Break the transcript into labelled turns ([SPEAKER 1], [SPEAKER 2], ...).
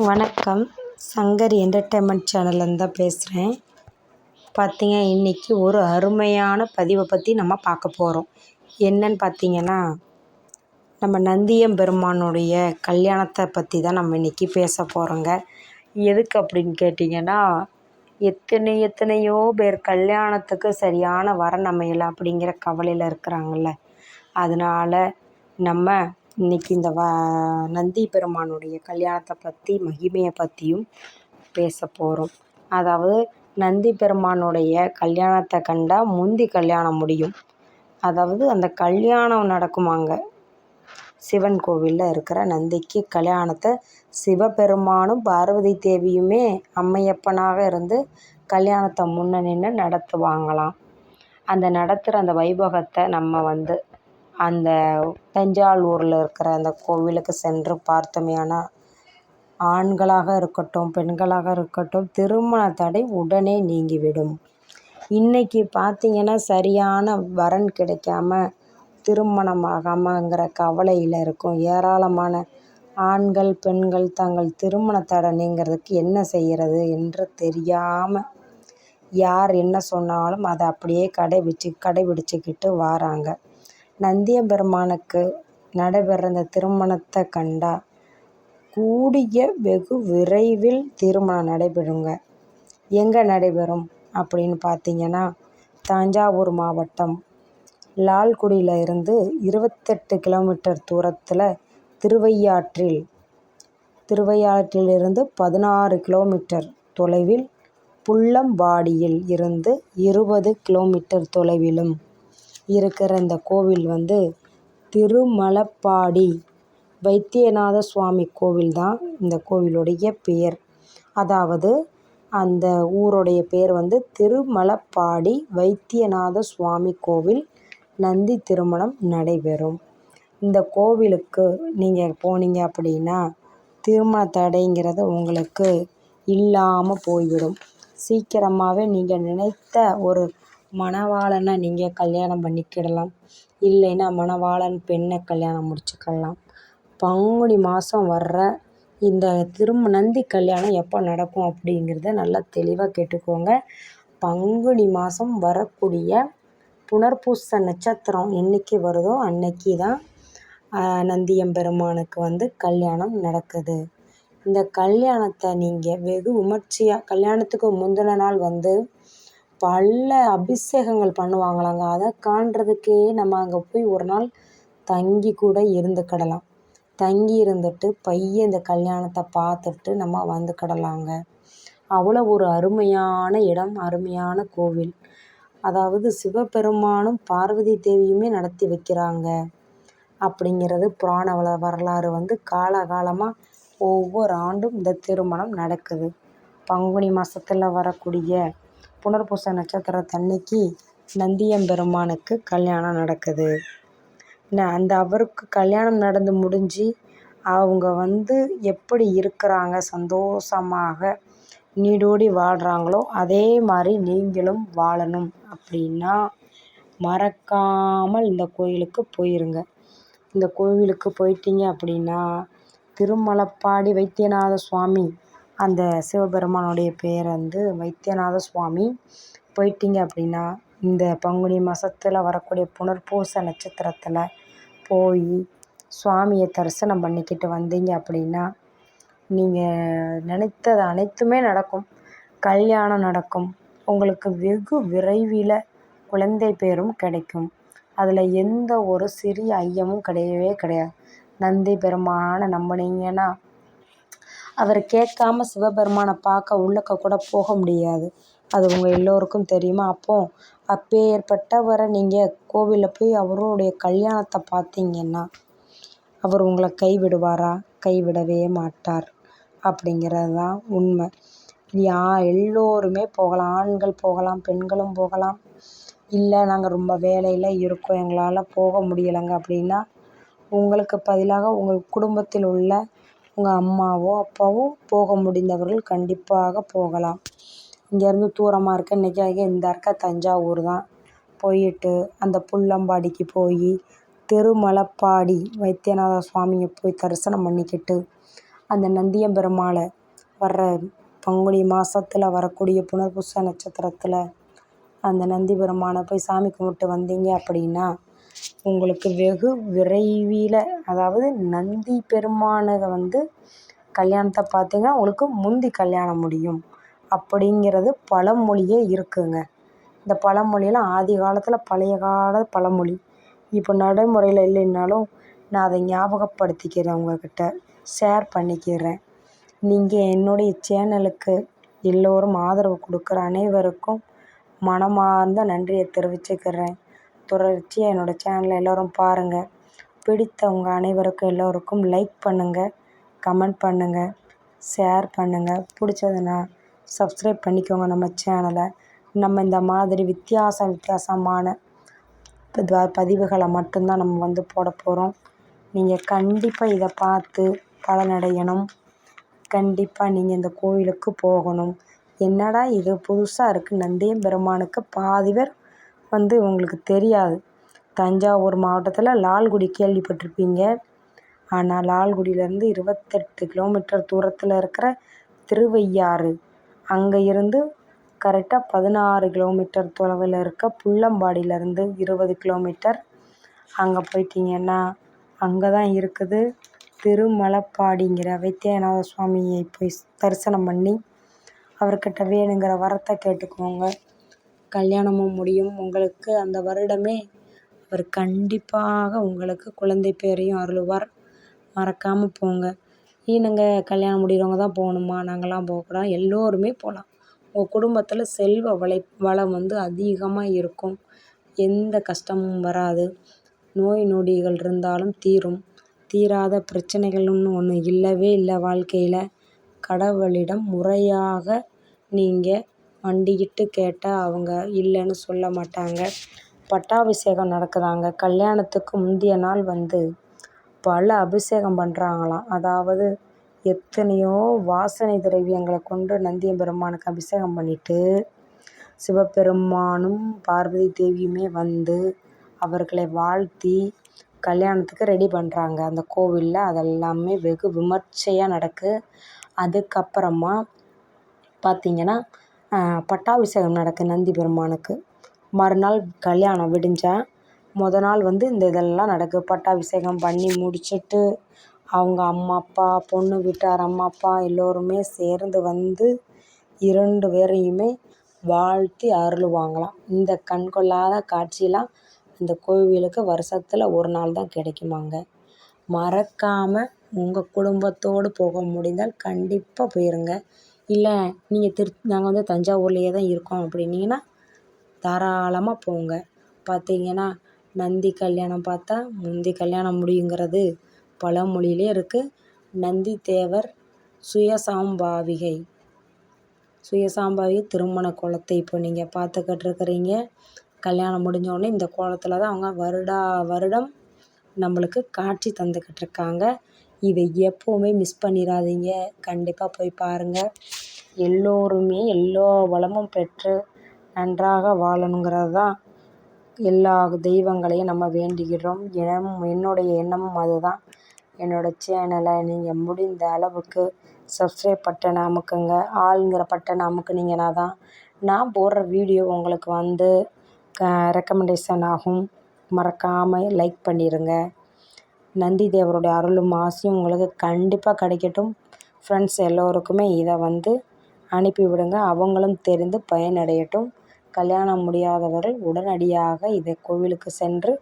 [SPEAKER 1] வணக்கம். சங்கர் என்டர்டெயின்மெண்ட் சேனல்லேருந்து தான் பேசுகிறேன் பார்த்தீங்க இன்றைக்கி ஒரு அருமையான பதிவை பற்றி நம்ம பார்க்க போகிறோம் என்னன்னு பார்த்தீங்கன்னா நம்ம நந்தியம்பெருமானுடைய கல்யாணத்தை பற்றி தான் நம்ம இன்றைக்கி பேச போகிறோங்க எதுக்கு அப்படின்னு கேட்டிங்கன்னா எத்தனை எத்தனையோ பேர் கல்யாணத்துக்கு சரியான வரன் அமையலை அப்படிங்கிற கவலையில் இருக்கிறாங்கள்ல அதனால் நம்ம இன்றைக்கி இந்த வ நந்தி பெருமானுடைய கல்யாணத்தை பற்றி மகிமையை பற்றியும் பேச போகிறோம் அதாவது நந்தி பெருமானுடைய கல்யாணத்தை கண்டால் முந்தி கல்யாணம் முடியும். அதாவது அந்த கல்யாணம் நடக்குமாங்க சிவன் கோவிலில் இருக்கிற நந்திக்கு கல்யாணத்தை சிவபெருமானும் பார்வதி தேவியுமே அம்மையப்பனாக இருந்து கல்யாணத்தை முன்ன நின்று நடத்துவாங்களாம். அந்த நடத்துகிற அந்த வைபவத்தை நம்ம வந்து அந்த தஞ்சாவூரில் இருக்கிற அந்த கோவிலுக்கு சென்று பார்த்தோமேயானால் ஆண்களாக இருக்கட்டும் பெண்களாக இருக்கட்டும் திருமண தடை உடனே நீங்கிவிடும். இன்றைக்கி பார்த்தீங்கன்னா சரியான வரன் கிடைக்காம திருமணம் ஆகாமங்கிற கவலையில் இருக்கும். ஏராளமான ஆண்கள் பெண்கள் தங்கள் திருமண தடை நீங்கிறதுக்கு என்ன செய்கிறது என்று தெரியாமல் யார் என்ன சொன்னாலும் அதை அப்படியே கடைபிடிச்சு கடைபிடிச்சிக்கிட்டு வாராங்க. நந்தியபெருமானுக்கு நடைபெற இந்த திருமணத்தை கண்டா கூடிய வெகு விரைவில் திருமணம் நடைபெறுங்க. எங்கே நடைபெறும் அப்படின்னு பார்த்தீங்கன்னா தஞ்சாவூர் மாவட்டம் லால்குடியில் இருந்து இருபத்தெட்டு கிலோமீட்டர் தூரத்தில் திருவையாற்றில் திருவையாற்றிலிருந்து பதினாறு கிலோமீட்டர் தொலைவில் புள்ளம்பாடியில் இருந்து இருபது கிலோமீட்டர் தொலைவிலும் இருக்கிற இந்த கோவில் வந்து திருமலப்பாடி வைத்தியநாத சுவாமி கோவில் தான் இந்த கோவிலுடைய பெயர் அதாவது அந்த ஊருடைய பேர் வந்து திருமலப்பாடி வைத்தியநாத சுவாமி கோவில் நந்தி திருமணம் நடைபெறும். இந்த கோவிலுக்கு நீங்கள் போனீங்க அப்படின்னா திருமண தடைங்கிறது உங்களுக்கு இல்லாமல் போய்விடும். சீக்கிரமாகவே நீங்கள் நினைத்த ஒரு மணவாளனை நீங்கள் கல்யாணம் பண்ணிக்கிடலாம். இல்லைன்னா மணவாளன் பெண்ணை கல்யாணம் முடிச்சுக்கலாம். பங்குனி மாதம் வர்ற இந்த திரும்ப நந்தி கல்யாணம் எப்போ நடக்கும் அப்படிங்கிறத நல்லா தெளிவாக கேட்டுக்கோங்க. பங்குனி மாதம் வரக்கூடிய புனர்பூச நட்சத்திரம் என்னைக்கு வருதோ அன்னைக்கு தான் நந்தியம்பெருமானுக்கு வந்து கல்யாணம் நடக்குது. இந்த கல்யாணத்தை நீங்கள் வெகு விமர்சையாக கல்யாணத்துக்கு முந்தின நாள் வந்து பல அபிஷேகங்கள் பண்ணுவாங்களாங்க. அதை காண்றதுக்கே நம்ம அங்கே போய் ஒரு நாள் தங்கி கூட இருந்துக்கிடலாம். தங்கி இருந்துட்டு பையன் இந்த கல்யாணத்தை பார்த்துட்டு நம்ம வந்துக்கிடலாங்க அவ்வளோ ஒரு அருமையான இடம் அருமையான கோவில். அதாவது சிவபெருமானும் பார்வதி தேவியுமே நடத்தி வைக்கிறாங்க. அப்படிங்கிறது புராண வள வரலாறு வந்து காலகாலமாக ஒவ்வொரு ஆண்டும் இந்த திருமணம் நடக்குது. பங்குனி மாதத்தில் வரக்கூடிய புனர்பூச நட்சத்திரத்தன்னைக்கு நந்தியம்பெருமானுக்கு கல்யாணம் நடக்குது. அந்த அவருக்கு கல்யாணம் நடந்து முடிஞ்சு அவங்க வந்து எப்படி இருக்கிறாங்க சந்தோஷமாக நீடோடி வாழ்கிறாங்களோ அதே மாதிரி நீங்களும் வாழணும் அப்படின்னா மறக்காமல் இந்த கோயிலுக்கு போயிருங்க. இந்த கோவிலுக்கு போயிட்டீங்க அப்படின்னா திருமலப்பாடி வைத்தியநாத சுவாமி அந்த சிவபெருமானுடைய பேர் வந்து வைத்தியநாத சுவாமி. போயிட்டீங்க அப்படின்னா இந்த பங்குனி மாதத்துல வரக்கூடிய புனர்பூச நட்சத்திரத்தில் போய் சுவாமியை தரிசனம் பண்ணிக்கிட்டு வந்தீங்க அப்படின்னா நீங்கள் நினைத்தது அனைத்துமே நடக்கும். கல்யாணம் நடக்கும். உங்களுக்கு வெகு விரைவில் குழந்தை பேரும் கிடைக்கும். அதில் எந்த ஒரு சிறிய ஐயமும் கிடையவே கிடையாது. நந்தி பெருமானை நம்பினீங்கன்னா அவர் கேட்காம சிவபெருமானை பார்க்க உள்ளக்க கூட போக முடியாது. அது உங்கள் எல்லோருக்கும் தெரியுமா? அப்போது அப்பேற்பட்டவரை நீங்கள் கோவிலில் போய் அவருடைய கல்யாணத்தை பார்த்தீங்கன்னா அவர் உங்களை கைவிடுவாரா? கைவிடவே மாட்டார். அப்படிங்கிறது தான் உண்மை. யா எல்லோருமே போகலாம். ஆண்கள் போகலாம் பெண்களும் போகலாம். இல்லை நாங்கள் ரொம்ப வேலையில் இருக்கோம். எங்களால் போக முடியலைங்க அப்படின்னா உங்களுக்கு பதிலாக உங்கள் குடும்பத்தில் உள்ள உங்கள் அம்மாவோ அப்பாவோ போக முடிந்தவர்கள் கண்டிப்பாக போகலாம். இங்கேருந்து தூரமாக இருக்க இன்றைக்கி இந்த இருக்க தஞ்சாவூர் தான். போயிட்டு அந்த புள்ளம்பாடிக்கு போய் திருமலைப்பாடி வைத்தியநாத சுவாமியை போய் தரிசனம் பண்ணிக்கிட்டு அந்த நந்தியம்பெருமாளை வர்ற பங்குனி மாதத்தில் வரக்கூடிய புனர்பூச நட்சத்திரத்தில் அந்த நந்தி பெருமானை போய் சாமி கும்பிட்டு வந்தீங்க அப்படின்னா உங்களுக்கு வெகு விரைவில் அதாவது நந்தி பெருமானை வந்து கல்யாணத்தை பார்த்தீங்கன்னா உங்களுக்கு முந்தி கல்யாணம் முடியும். அப்படிங்கிறது பழமொழியே இருக்குங்க. இந்த பழமொழியெல்லாம் ஆதி காலத்தில் பழைய கால பழமொழி. இப்போ நடைமுறையில் இல்லைன்னாலும் நான் அதை ஞாபகப்படுத்திக்கிறேன் உங்கக்கிட்ட ஷேர் பண்ணிக்கிறேன். நீங்கள் என்னுடைய சேனலுக்கு எல்லோரும் ஆதரவு கொடுக்குற அனைவருக்கும் மனமார்ந்த நன்றியை தெரிவிச்சுக்கிறேன். தொடர்ச்சியாக என்னோடய சேனலை எல்லோரும் பாருங்கள் பிடித்தவங்க அனைவருக்கும் எல்லோருக்கும் லைக் பண்ணுங்கள் கமெண்ட் பண்ணுங்கள் ஷேர் பண்ணுங்கள் பிடிச்சதுன்னா சப்ஸ்கிரைப் பண்ணிக்கோங்க நம்ம சேனலை நம்ம இந்த மாதிரி வித்தியாச வித்தியாசமான பதிவுகளை மட்டும்தான் நம்ம வந்து போட போகிறோம் நீங்கள் கண்டிப்பாக இதை பார்த்து பலனடையணும். கண்டிப்பாக நீங்கள் இந்த கோவிலுக்கு போகணும். என்னடா இது புதுசாக இருக்குது நந்தியம் பெருமானுக்கு பாதி பேர் வந்து உங்களுக்கு தெரியாது. தஞ்சாவூர் மாவட்டத்தில் லால்குடி கேள்விப்பட்டிருப்பீங்க. ஆனால் லால்குடியிலேருந்து இருபத்தெட்டு கிலோமீட்டர் தூரத்தில் இருக்கிற திருவையாறு. அங்கே இருந்து கரெக்டாக பதினாறு கிலோமீட்டர் தொலைவில் இருக்க புள்ளம்பாடியிலேருந்து இருபது கிலோமீட்டர். அங்கே போயிட்டீங்கன்னா அங்கே தான் இருக்குது திருமலப்பாடிங்கிற வைத்தியநாத சுவாமியை போய் தரிசனம் பண்ணி அவர்கிட்ட வேணுங்கிற வரத்தை கேட்டுக்கோங்க. கல்யாணமும் முடியும். உங்களுக்கு அந்த வருடமே அவர் கண்டிப்பாக உங்களுக்கு குழந்தை பேரையும் அருளுவார். மறக்காமல் போங்க. ஈனங்க கல்யாணம் முடிகிறவங்க தான் போகணுமா? நாங்கள்லாம் போகக்கூடாது எல்லோருமே போகலாம். உங்கள் குடும்பத்தில் செல்வ வளை வளம் வந்து அதிகமாக இருக்கும். எந்த கஷ்டமும் வராது. நோய் நொடிகள் இருந்தாலும் தீரும். தீராத பிரச்சனைகள்னு ஒன்று இல்லவே இல்லை வாழ்க்கையில். கடவுளிடம் முறையாக நீங்கள் மண்டியிட்டு கேட்டால் அவங்க இல்லைன்னு சொல்ல மாட்டாங்க. பட்டாபிஷேகம் நடக்குதாங்க. கல்யாணத்துக்கு முந்தைய நாள் வந்து பல அபிஷேகம் பண்ணுறாங்களாம் அதாவது எத்தனையோ வாசனை திரவியங்களை கொண்டு நந்தியம் பெருமானுக்கு அபிஷேகம் பண்ணிவிட்டு சிவபெருமானும் பார்வதி தேவியுமே வந்து அவர்களை வாழ்த்தி கல்யாணத்துக்கு ரெடி பண்ணுறாங்க அந்த கோவிலில் அதெல்லாமே வெகு விமர்சையாக நடக்குது அதுக்கப்புறமா பார்த்திங்கன்னா பட்டாபிஷேகம் நடக்கும் நந்தி பெருமானுக்கு. மறுநாள் கல்யாணம் விடிஞ்சால் மொதல் நாள் வந்து இந்த இதெல்லாம் நடக்கு. பட்டாபிஷேகம் பண்ணி முடிச்சுட்டு அவங்க அம்மா அப்பா பொண்ணு வீட்டார் அம்மா அப்பா எல்லோருமே சேர்ந்து வந்து இரண்டு பேரையுமே வாழ்த்தி அருளுவாங்களாம். இந்த கண்கொள்ளாத காட்சியெலாம் இந்த கோவிலுக்கு வருஷத்தில் ஒரு நாள் தான் கிடைக்குமாங்க. மறக்காமல் உங்கள் குடும்பத்தோடு போக முடிந்தால் கண்டிப்பாக போயிருங்க. இல்லை நீங்கள் திரு நாங்கள் வந்து தஞ்சாவூர்லேயே தான் இருக்கோம் அப்படின்னீங்கன்னா தாராளமாக போங்க. பார்த்தீங்கன்னா நந்தி கல்யாணம் பார்த்தா முந்தி கல்யாணம் முடியுங்கிறது பழமொழியிலே இருக்குது நந்தி தேவர் சுயசாம்பாவிகை. சுயசாம்பாவிகை திருமண கோலத்தை இப்போ நீங்கள் பார்த்துக்கிட்டு இருக்கிறீங்க. கல்யாணம் முடிஞ்சோடனே இந்த கோலத்தில் தான் அவங்க வருடா வருடம் நம்மளுக்கு காட்சி தந்துக்கிட்டு இருக்காங்க. இதை எப்போவுமே மிஸ் பண்ணிடாதீங்க கண்டிப்பாக போய் பாருங்கள் எல்லோருமே எல்லா வளமும் பெற்று நன்றாக வாழணுங்கிறது தான் எல்லா தெய்வங்களையும் நம்ம வேண்டிக்கிறோம் என் என்னுடைய எண்ணமும் அதுதான். என்னோடய சேனலை நீங்கள் முடிந்த அளவுக்கு சப்ஸ்கிரைப் பட்டனை அமுக்குங்க ஆளுங்கிற பட்டனை அமுக்குனீங்கன்னா தான். நான் போடுற வீடியோ உங்களுக்கு வந்து க ரெக்கமெண்டேஷன் ஆகும். மறக்காமல் லைக் பண்ணிடுங்க நந்தி தேவருடைய அருளும் ஆசையும் உங்களுக்கு கண்டிப்பாக கிடைக்கட்டும். ஃப்ரெண்ட்ஸ் எல்லோருக்குமே இதை வந்து அனுப்பிவிடுங்க அவங்களும் தெரிந்து பயனடையட்டும். கல்யாணம் முடியாதவர்கள் உடனடியாக இதை கோவிலுக்கு சென்று